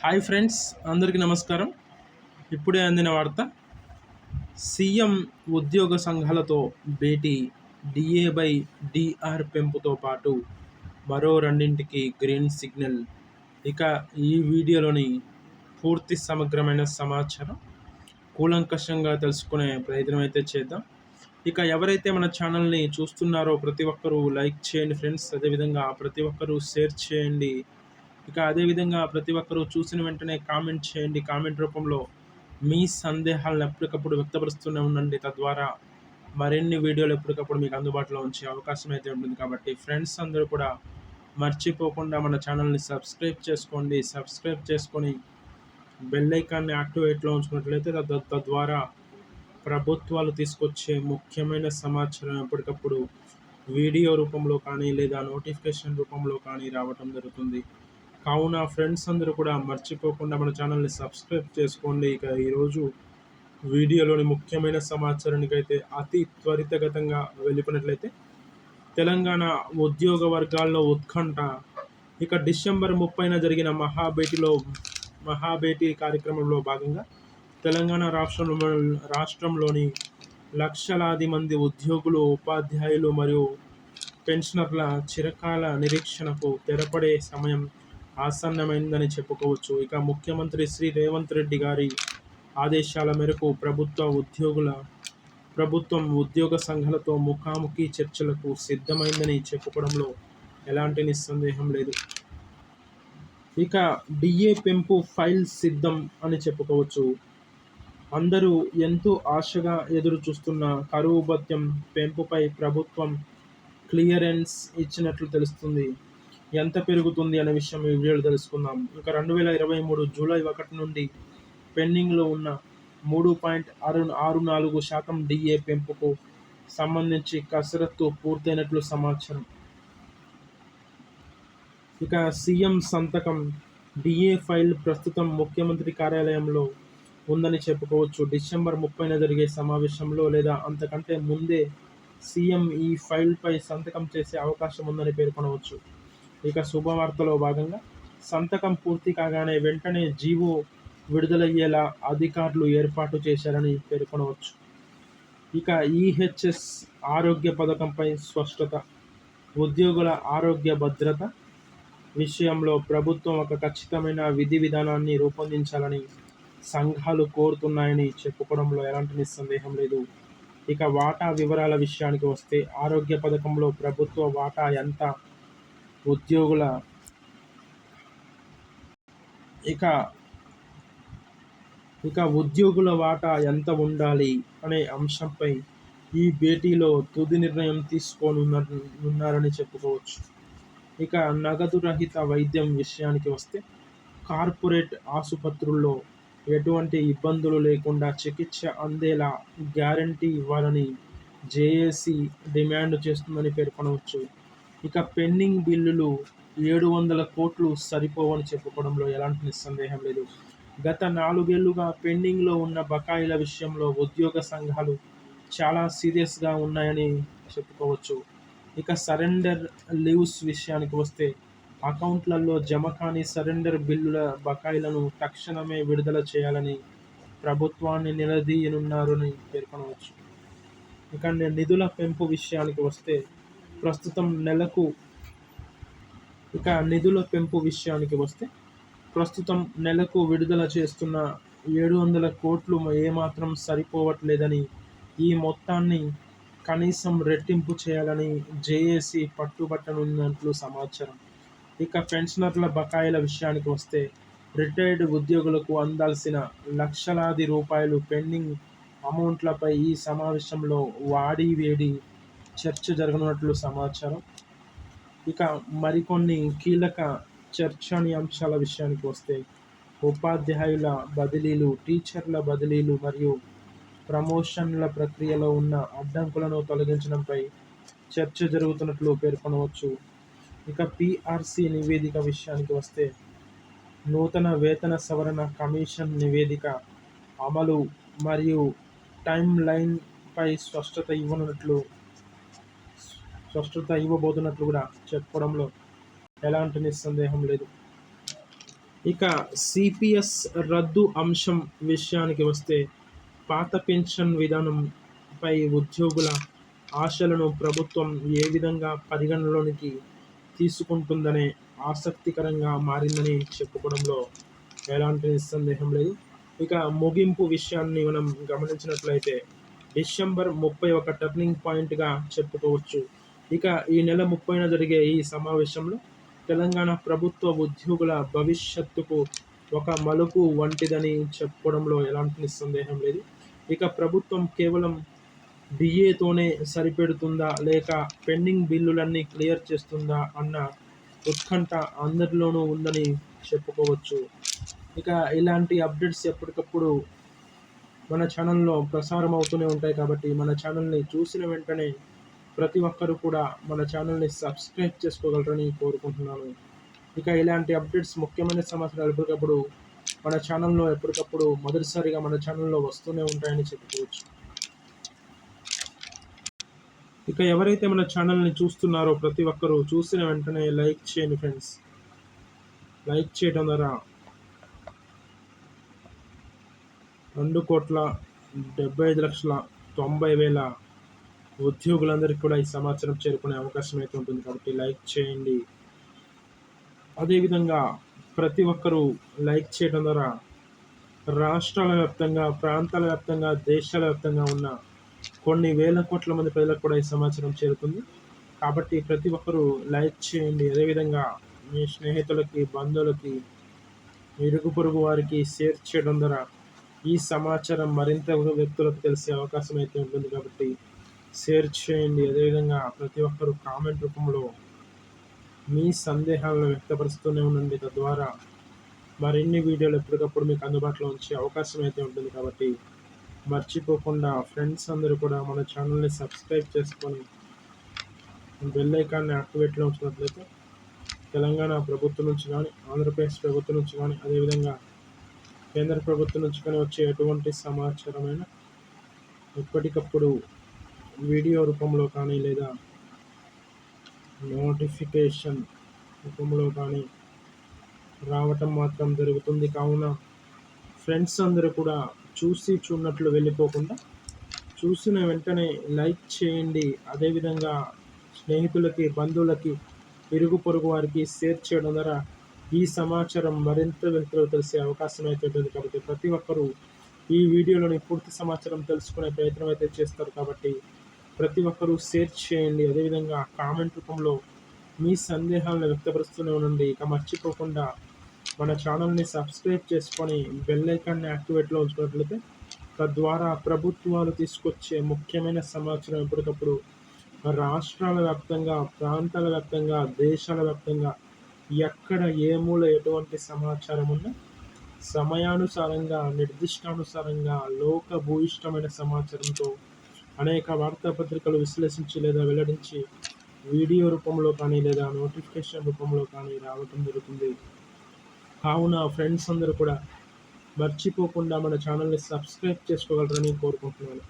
Hi friends అందరికీ నమస్కారం. ఇప్పుడే అందిన వార్త సీఎం ఉద్యోగ సంఘాలతో భేటీ డిఏ బై డిఆర్ పెంపుతో పాటు మరో రెండింటికి గ్రీన్ సిగ్నల్. ఇక ఈ వీడియోలోని పూర్తి సమగ్రమైన సమాచారం కూలంకషంగా తెలుసుకునే ప్రయత్నం అయితే చేద్దాం. ఇక ఎవరైతే మన ఛానల్ని చూస్తున్నారో ప్రతి ఒక్కరూ లైక్ చేయండి ఫ్రెండ్స్. అదేవిధంగా ప్రతి ఒక్కరూ షేర్ చేయండి. ఇక అదేవిధంగా ప్రతి ఒక్కరూ చూసిన వెంటనే కామెంట్ చేయండి. కామెంట్ రూపంలో మీ సందేహాలను ఎప్పటికప్పుడు వ్యక్తపరుస్తూనే ఉండండి. తద్వారా మరిన్ని వీడియోలు ఎప్పటికప్పుడు మీకు అందుబాటులో ఉంచే అవకాశం అయితే ఉంటుంది. కాబట్టి ఫ్రెండ్స్ అందరూ కూడా మర్చిపోకుండా మన ఛానల్ని సబ్స్క్రైబ్ చేసుకోండి. సబ్స్క్రైబ్ చేసుకొని బెల్ ఐకాన్ని యాక్టివేట్లో ఉంచుకున్నట్లయితే తద్వారా ప్రభుత్వాలు తీసుకొచ్చే ముఖ్యమైన సమాచారం ఎప్పటికప్పుడు వీడియో రూపంలో కానీ లేదా నోటిఫికేషన్ రూపంలో కానీ రావటం జరుగుతుంది. కావున ఫ్రెండ్స్ అందరూ కూడా మర్చిపోకుండా మన ఛానల్ని సబ్స్క్రైబ్ చేసుకోండి. ఇక ఈరోజు వీడియోలోని ముఖ్యమైన సమాచారానికి అయితే అతి త్వరితగతంగా వెళ్ళిపోయినట్లయితే తెలంగాణ ఉద్యోగ వర్గాల్లో ఉత్కంఠ. ఇక డిసెంబర్ ముప్పైన జరిగిన మహాభేటీలో మహాభేటీ కార్యక్రమంలో భాగంగా తెలంగాణ రాష్ట్రంలో రాష్ట్రంలోని లక్షలాది మంది ఉద్యోగులు ఉపాధ్యాయులు మరియు పెన్షనర్ల చిరకాల నిరీక్షణకు తెరపడే సమయం ఆసన్నమైందని చెప్పుకోవచ్చు. ఇక ముఖ్యమంత్రి శ్రీ రేవంత్ రెడ్డి గారి ఆదేశాల మేరకు ప్రభుత్వ ఉద్యోగుల ప్రభుత్వం ఉద్యోగ సంఘాలతో ముఖాముఖి చర్చలకు సిద్ధమైందని చెప్పుకోవడంలో ఎలాంటి నిస్సందేహం లేదు. ఇక డిఏ పెంపు ఫైల్ సిద్ధం అని చెప్పుకోవచ్చు. అందరూ ఎంతో ఆశగా ఎదురు చూస్తున్న కరువు భత్యం పెంపుపై ప్రభుత్వం క్లియరెన్స్ ఇచ్చినట్లు తెలుస్తుంది. ఎంత పెరుగుతుంది అనే విషయం ఈ వీడియోలో తెలుసుకుందాం. ఇక రెండు వేల ఇరవై మూడు జూలై ఒకటి నుండి పెండింగ్లో ఉన్న మూడు పాయింట్ ఆరు ఆరు నాలుగు శాతం డిఏ పెంపుకు సంబంధించి కసరత్తు పూర్తయినట్లు సమాచారం. ఇక సీఎం సంతకం డిఏ ఫైల్ ప్రస్తుతం ముఖ్యమంత్రి కార్యాలయంలో ఉందని చెప్పుకోవచ్చు. డిసెంబర్ ముప్పైన జరిగే సమావేశంలో లేదా అంతకంటే ముందే సీఎం ఈ ఫైల్పై సంతకం చేసే అవకాశం ఉందని పేర్కొనవచ్చు. ఇక శుభవార్తలో భాగంగా సంతకం పూర్తి కాగానే వెంటనే జీవో విడుదలయ్యేలా అధికారులు ఏర్పాటు చేశారని పేర్కొనవచ్చు. ఇక ఈహెచ్ఎస్ ఆరోగ్య పథకంపై స్పష్టత ఉద్యోగుల ఆరోగ్య భద్రత విషయంలో ప్రభుత్వం ఒక ఖచ్చితమైన విధి విధానాన్ని రూపొందించాలని సంఘాలు కోరుతున్నాయని చెప్పుకోవడంలో ఎలాంటి నిస్సందేహం లేదు. ఇక వాటా వివరాల విషయానికి వస్తే ఆరోగ్య పథకంలో ప్రభుత్వ వాటా ఎంత ఉద్యోగుల ఇక ఇక ఉద్యోగుల వాటా ఎంత ఉండాలి అనే అంశంపై ఈ భేటీలో తుది నిర్ణయం తీసుకోనున్నారని చెప్పుకోవచ్చు. ఇక నగదు రహిత వైద్యం విషయానికి వస్తే కార్పొరేట్ ఆసుపత్రుల్లో ఎటువంటి ఇబ్బందులు లేకుండా చికిత్స అందేలా గ్యారంటీ ఇవ్వాలని జేఏసీ డిమాండ్ చేస్తుందని పేర్కొనవచ్చు. ఇక పెండింగ్ బిల్లులు ఏడు వందల కోట్లు సరిపోవని చెప్పుకోవడంలో ఎలాంటి నిస్సందేహం లేదు. గత నాలుగేళ్ళుగా పెండింగ్లో ఉన్న బకాయిల విషయంలో ఉద్యోగ సంఘాలు చాలా సీరియస్గా ఉన్నాయని చెప్పుకోవచ్చు. ఇక సరెండర్ లీవ్స్ విషయానికి వస్తే అకౌంట్లలో జమ కాని సరెండర్ బిల్లుల బకాయిలను తక్షణమే విడుదల చేయాలని ప్రభుత్వాన్ని నిలదీయనున్నారని పేర్కొనవచ్చు. ఇక నిధుల పెంపు విషయానికి వస్తే ప్రస్తుతం నెలకు ఇక నిధుల పెంపు విషయానికి వస్తే ప్రస్తుతం నెలకు విడుదల చేస్తున్న ఏడు వందల కోట్లు ఏమాత్రం సరిపోవట్లేదని ఈ మొత్తాన్ని కనీసం రెట్టింపు చేయాలని జేఏసీ పట్టుబట్టనున్నట్లు సమాచారం. ఇక పెన్షనర్ల బకాయిల విషయానికి వస్తే రిటైర్డ్ ఉద్యోగులకు అందాల్సిన లక్షలాది రూపాయలు పెండింగ్ అమౌంట్లపై ఈ సమావేశంలో వాడి వేడి చర్చ జరగనున్నట్లు సమాచారం. ఇక మరికొన్ని కీలక చర్చనీయాంశాల విషయానికి వస్తే ఉపాధ్యాయుల బదిలీలు టీచర్ల బదిలీలు మరియు ప్రమోషన్ల ప్రక్రియలో ఉన్న అడ్డంకులను తొలగించడంపై చర్చ జరుగుతున్నట్లు పేర్కొనవచ్చు. ఇక పిఆర్సి నివేదిక విషయానికి వస్తే నూతన వేతన సవరణ కమిషన్ నివేదిక అమలు మరియు టైం లైన్పై స్పష్టత ఇవ్వనున్నట్లు స్పష్టత ఇవ్వబోతున్నట్లు కూడా చెప్పడంలో ఎలాంటి నిస్సందేహం లేదు. ఇక సిపిఎస్ రద్దు అంశం విషయానికి వస్తే పాత పెన్షన్ విధానంపై ఉద్యోగుల ఆశలను ప్రభుత్వం ఏ విధంగా పరిగణలోనికి తీసుకుంటుందనే ఆసక్తికరంగా మారిందని చెప్పుకోవడంలో ఎలాంటి నిస్సందేహం లేదు. ఇక ముగింపు విషయాన్ని మనం గమనించినట్లయితే డిసెంబర్ ముప్పై ఒక టర్నింగ్ పాయింట్గా చెప్పుకోవచ్చు. ఇక ఈ నెల ముప్పైన జరిగే ఈ సమావేశంలో తెలంగాణ ప్రభుత్వ ఉద్యోగుల భవిష్యత్తుకు ఒక మలుపు వంటిదని చెప్పడంలో ఎలాంటి సందేహం లేదు. ఇక ప్రభుత్వం కేవలం డిఏతోనే సరిపెడుతుందా లేక పెండింగ్ బిల్లులన్నీ క్లియర్ చేస్తుందా అన్న ఉత్కంఠ అందరిలోనూ ఉందని చెప్పుకోవచ్చు. ఇక ఇలాంటి అప్డేట్స్ ఎప్పటికప్పుడు మన ఛానల్లో ప్రసారం అవుతూనే ఉంటాయి కాబట్టి మన ఛానల్ని చూసిన వెంటనే ప్రతి ఒక్కరు కూడా మన ఛానల్ని సబ్స్క్రైబ్ చేసుకోగలరని కోరుకుంటున్నాను. ఇక ఇలాంటి అప్డేట్స్ ముఖ్యమైన సమాచారాలు ఎప్పటికప్పుడు మన ఛానల్లో ఎప్పటికప్పుడు మొదటిసారిగా మన ఛానల్లో వస్తూనే ఉంటాయని చెప్పుకోవచ్చు. ఇక ఎవరైతే మన ఛానల్ని చూస్తున్నారో ప్రతి ఒక్కరూ చూసిన వెంటనే లైక్ చేయండి ఫ్రెండ్స్. లైక్ చేయడం ద్వారా రెండు కోట్ల డెబ్బై ఐదు లక్షల తొంభై వేల ఉద్యోగులందరికీ కూడా ఈ సమాచారం చేరుకునే అవకాశం అయితే ఉంటుంది కాబట్టి లైక్ చేయండి. అదేవిధంగా ప్రతి ఒక్కరూ లైక్ చేయడం ద్వారా రాష్ట్రాల వ్యాప్తంగా ప్రాంతాల వ్యాప్తంగా దేశాల వ్యాప్తంగా ఉన్న కొన్ని వేల కోట్ల మంది ప్రజలకు కూడా ఈ సమాచారం చేరుతుంది. కాబట్టి ప్రతి ఒక్కరూ లైక్ చేయండి. అదేవిధంగా మీ స్నేహితులకి బంధువులకి ఇరుగు పొరుగు వారికి షేర్ చేయడం ద్వారా ఈ సమాచారం మరింత వ్యక్తులకు తెలిసే అవకాశం అయితే ఉంటుంది కాబట్టి షేర్ చేయండి. అదేవిధంగా ప్రతి ఒక్కరు కామెంట్ రూపంలో మీ సందేహాలను వ్యక్తపరుస్తూనే ఉండండి. తద్వారా మరిన్ని వీడియోలు ఎప్పటికప్పుడు మీకు అందుబాటులో ఉంచే అవకాశం అయితే ఉంటుంది కాబట్టి మర్చిపోకుండా ఫ్రెండ్స్ అందరూ కూడా మన ఛానల్ని సబ్స్క్రైబ్ చేసుకొని బెల్ ఐకాన్ని యాక్టివేట్లో ఉంచినట్లయితే తెలంగాణ ప్రభుత్వం నుంచి కానీ ఆంధ్రప్రదేశ్ ప్రభుత్వం నుంచి కానీ అదేవిధంగా కేంద్ర ప్రభుత్వం నుంచి కానీ వచ్చే ఎటువంటి సమాచారమైన ఎప్పటికప్పుడు వీడియో రూపంలో కానీ లేదా నోటిఫికేషన్ రూపంలో కానీ రావటం మాత్రం జరుగుతుంది. కావున ఫ్రెండ్స్ అందరూ కూడా చూసి చూడనట్లు వెళ్ళిపోకుండా చూసిన వెంటనే లైక్ చేయండి. అదేవిధంగా స్నేహితులకి బంధువులకి ఇరుగు పొరుగు వారికి షేర్ చేయడం ద్వారా ఈ సమాచారం మరింత వ్యక్తులకు తెలిసే అవకాశం అయితే ఉంటుంది. కాబట్టి ప్రతి ఒక్కరూ ఈ వీడియోలోని పూర్తి సమాచారం తెలుసుకునే ప్రయత్నం అయితే చేస్తారు. కాబట్టి ప్రతి ఒక్కరూ షేర్ చేయండి. అదేవిధంగా కామెంట్ రూపంలో మీ సందేహాలను వ్యక్తపరుస్తూనే ఉండండి. ఇక మర్చిపోకుండా మన ఛానల్ని సబ్స్క్రైబ్ చేసుకొని బెల్ ఐకాన్ని యాక్టివేట్లో ఉంచుకున్నట్లయితే తద్వారా ప్రభుత్వాలు తీసుకొచ్చే ముఖ్యమైన సమాచారం ఎప్పటికప్పుడు రాష్ట్రాల వ్యాప్తంగా ప్రాంతాల వ్యాప్తంగా దేశాల వ్యాప్తంగా ఎక్కడ ఏ మూల ఎటువంటి సమాచారం ఉన్నా సమయానుసారంగా నిర్దిష్టానుసారంగా లోక భూయిష్టమైన సమాచారంతో అనేక వార్తాపత్రికలు విశ్లేషించి లేదా వెల్లడించి వీడియో రూపంలో కానీ లేదా నోటిఫికేషన్ రూపంలో కానీ రావటం జరుగుతుంది. కావున ఫ్రెండ్స్ అందరూ కూడా మర్చిపోకుండా మన ఛానల్ని సబ్స్క్రైబ్ చేసుకోగలరని కోరుకుంటున్నాను.